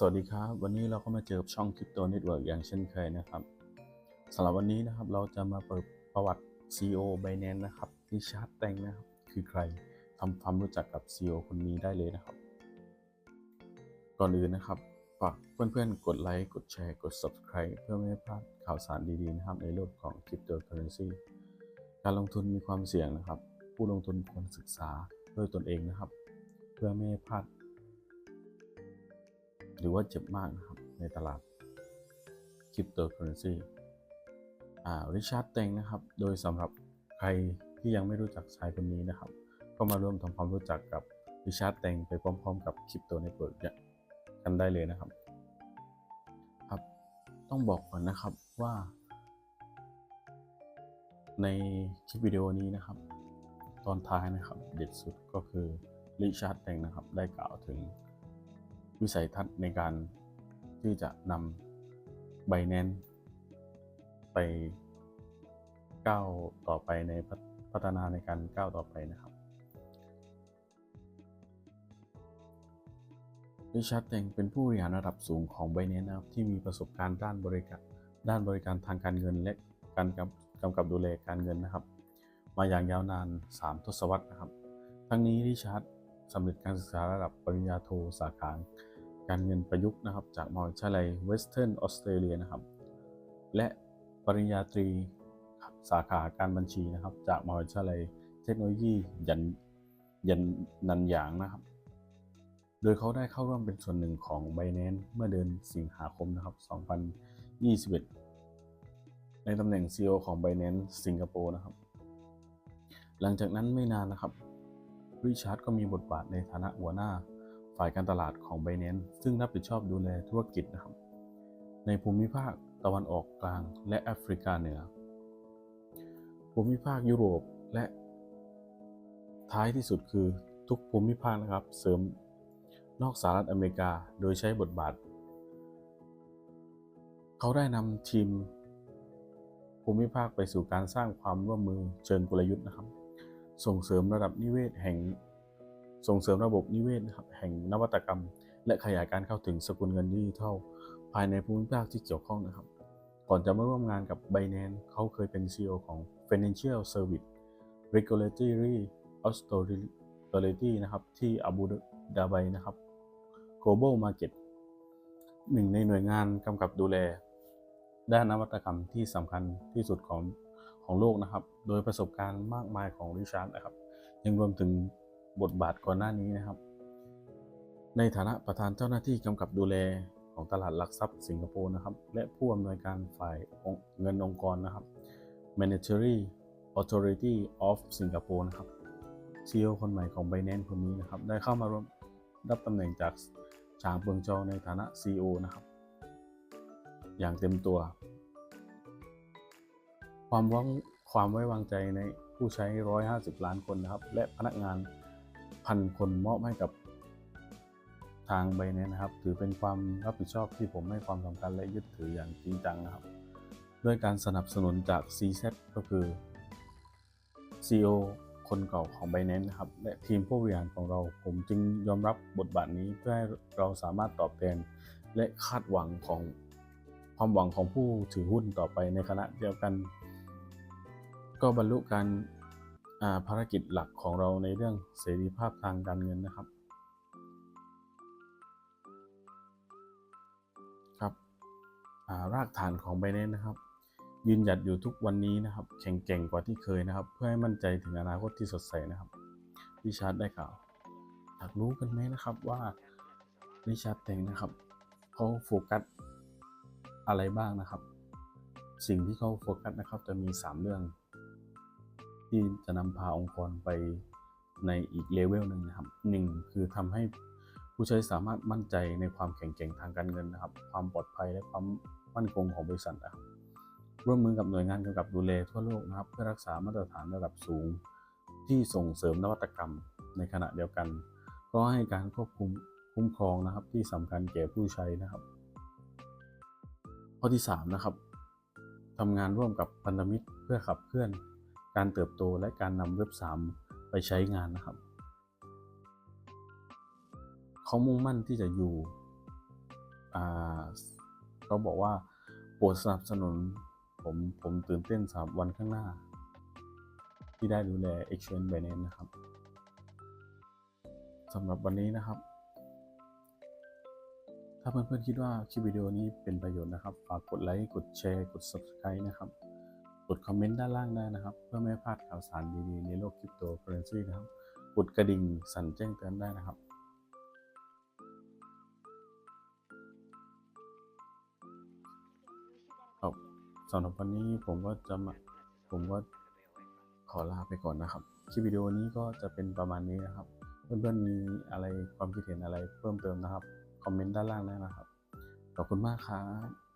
สวัสดีครับ วันนี้เราก็มาเจอช่องคริปโตเน็ตเวิร์กอย่างเช่นเคยนะครับสำหรับวันนี้นะครับเราจะมาเปิดประวัติ CEO Binance นะครับริชาร์ดแตงนะครับ คือใครทำความรู้จักกับ CEO คนนี้ได้เลยนะครับ ก่อนอื่นนะครับฝากเพื่อนๆ กดไลค์กดแชร์กด Subscribe เพื่อไม่ให้พลาดข่าวสารดีๆนะครับในโลกของคริปโตเคอเรนซีการลงทุนมีความเสี่ยงนะครับ ผู้ลงทุนควรศึกษาด้วยตนเองนะครับ เพื่อไม่ให้พลาด หรือว่าเจ็บมากนะครับ ในตลาดคริปโตเคอเรนซีอ่าริชาร์ดเตงนะครับ โดยสำหรับใครที่ยังไม่รู้จักชายคนนี้นะครับ ก็มาร่วมทำความรู้จักกับริชาร์ดเตงไปพร้อมๆ กับคริปโตเน็ตเวิร์กกันได้เลยนะครับครับ ต้องบอกก่อนนะครับว่า ในคลิปวิดีโอนี้นะครับ ตอนท้ายนะครับ เด็ดสุดก็คือริชาร์ดเตงนะครับ ได้กล่าวถึง วิสัยทัศน์ในการที่จะนำไบแนนไปก้าวต่อไปในพัฒพัฒนาในการก้าวต่อไปนะครับริชาร์ดเตงเป็นผู้บริหารระดับสูงของไบแนนนะครับที่มีประสบการณ์ด้านบริการด้านบริการทางการเงินและการกำกำกับดูแลการเงินนะครับ มาอย่างยาวนาน 3 ทศวรรษนะครับ ทั้งนี้ริชาร์ด สำเร็จการศึกษาระดับปริญญาโทสาขาการเงินประยุกต์นะครับ จากมหาวิทยาลัยเวสเทิร์นออสเตรเลียนะครับ และปริญญาตรีสาขาการบัญชีนะครับ จากมหาวิทยาลัยเทคโนโลยียันยันนันหยางนะครับ โดยเขาได้เข้าร่วมเป็นส่วนหนึ่งของ b i n a n c e เมื่อเดือนสิงหาคมนะครับ 2021 ในตำแหน่ง CEO ของ b i n a n c e สิงคโปร์นะครับ หลังจากนั้นไม่นานนะครับ ริชาร์ดก็มีบทบาทในฐานะหัวหน้าฝ่ายการตลาดของ b i n a n c e ซึ่งรับผิดชอบดูแลธุรกิจนะครับ ในภูมิภาคตะวันออกกลางและแอฟริกาเหนือ ภูมิภาคยุโรปและท้ายที่สุดคือทุกภูมิภาคนะครับ เสริมนอกสหรัฐอเมริกาโดยใช้บทบาท เขาได้นำทีมภูมิภาคไปสู่การสร้างความร่วมมือเชิงกลยุทธ์นะครับ ส่งเสริมระดับนิเวศแห่ง ส่งเสริมระบบนิเวศแห่งนวัตกรรม และขยายการเข้าถึงสกุลเงินดิจิทัลภายในภูมิภาคที่เกี่ยวข้องนะครับ ก่อนจะมาร่วมงานกับ Binance เขาเคยเป็น CEO ของ Financial Service Regulatory Authority นะครับที่อาบูดาไบนะครับ Global Market หนึ่งในหน่วยงานกำกับดูแล ด้านนวัตกรรมที่สำคัญที่สุดของ ของโลกนะครับ โดยประสบการณ์มากมายของริชาร์ดนะครับ ยังรวมถึงบทบาทก่อนหน้านี้นะครับ ในฐานะประธานเจ้าหน้าที่กำกับดูแลของตลาดหลักทรัพย์สิงคโปร์นะครับ และผู้อำนวยการฝ่ายเงินองค์กรนะครับ Monetary Authority of Singapore นะครับ CEO คนใหม่ของ Binance คนนี้นะครับ ได้เข้ามาร่วมรับตำแหน่งจากฉางเปิงจองในฐานะ CEO นะครับ อย่างเต็มตัว ความว่างความไว้วางใจในผู้ใช้ 150 ล้านคนนะครับ และพนักงานพันคนมอบให้กับทางไบเนนะครับ ถือเป็นความรับผิดชอบที่ผมให้ความสำคัญและยึดถืออย่างจริงจังนะครับ ด้วยการสนับสนุนจาก CZ ก็คือ CEO คนเก่าของ b i n a n c e นะครับ และทีมผู้บริหารของเรา ผมจึงยอมรับบทบาทนี้เพื่อให้เราสามารถตอบแทนและคาดหวังของความหวังของผู้ถือหุ้นต่อไปในขณะเดียวกัน ก็บรรลุการาภารกิจหลักของเราในเรื่องเสรีภาพทางการเงินนะครับ ครับรากฐานของ b i n a n c e นะครับ ยืนหยัดอยู่ทุกวันนี้นะครับแข็งแกร่งกว่าที่เคยนะครับ เพื่อให้มั่นใจถึงอนาคตที่สดใสนะครับริชาร์ดได้กล่าวอยากรู้กันไหมนะครับว่าริชาร์ดเตงนะครับเขาโฟกัสอะไรบ้างนะครับ สิ่งที่เขาโฟกัสนะครับจะมี 3 เรื่อง ที่จะนำพาองค์กรไปในอีกเลเวลหนึ่งนะครับหนึ่งคือทำให้ผู้ใช้สามารถมั่นใจในความแข็งแกร่งทางการเงินนะครับ ความปลอดภัยและความมั่นคงของบริษัทนะครับร่วมมือกับหน่วยงานกำกับดูแลทั่วโลกนะครับ เพื่อรักษามาตรฐานระดับสูง ที่ส่งเสริมนวัตกรรมในขณะเดียวกัน ก็ให้การควบคุมคุ้มครองนะครับ ที่สำคัญแก่ผู้ใช้นะครับ ข้อที่3นะครับทำงานร่วมกับพันธมิตรเพื่อขับเคลื่อน การเติบโตและการนำเว็บ 3 ไปใช้งานนะครับ เขามุ่งมั่นที่จะอยู่เขาบอกว่าโปรดสนับสนุนผมผมตื่นเต้นสามวันข้างหน้า ที่ได้ดูแล Exchange Binance นะครับสำหรับวันนี้นะครับ ถ้าเพื่อนๆคิดว่าคลิปวิดีโอนี้เป็นประโยชน์นะครับ ฝากกดไลค์ กดแชร์ กด Subscribe นะครับ กดคอมเมนต์ด้านล่างได้นะครับ เพื่อไม่ให้พลาดข่าวสารดีๆในโลกคริปโตเคอเรนซีนะครับ กดกระดิ่งสั่นแจ้งเตือนได้นะครับครับสำหรับวันนี้ผมก็จะมาผมก็ขอลาไปก่อนนะครับ คลิปวิดีโอนี้ก็จะเป็นประมาณนี้นะครับ เพื่อนๆมีอะไรความคิดเห็นอะไรเพิ่มเติมนะครับ คอมเมนต์ด้านล่างได้นะครับ ขอบคุณมากครับ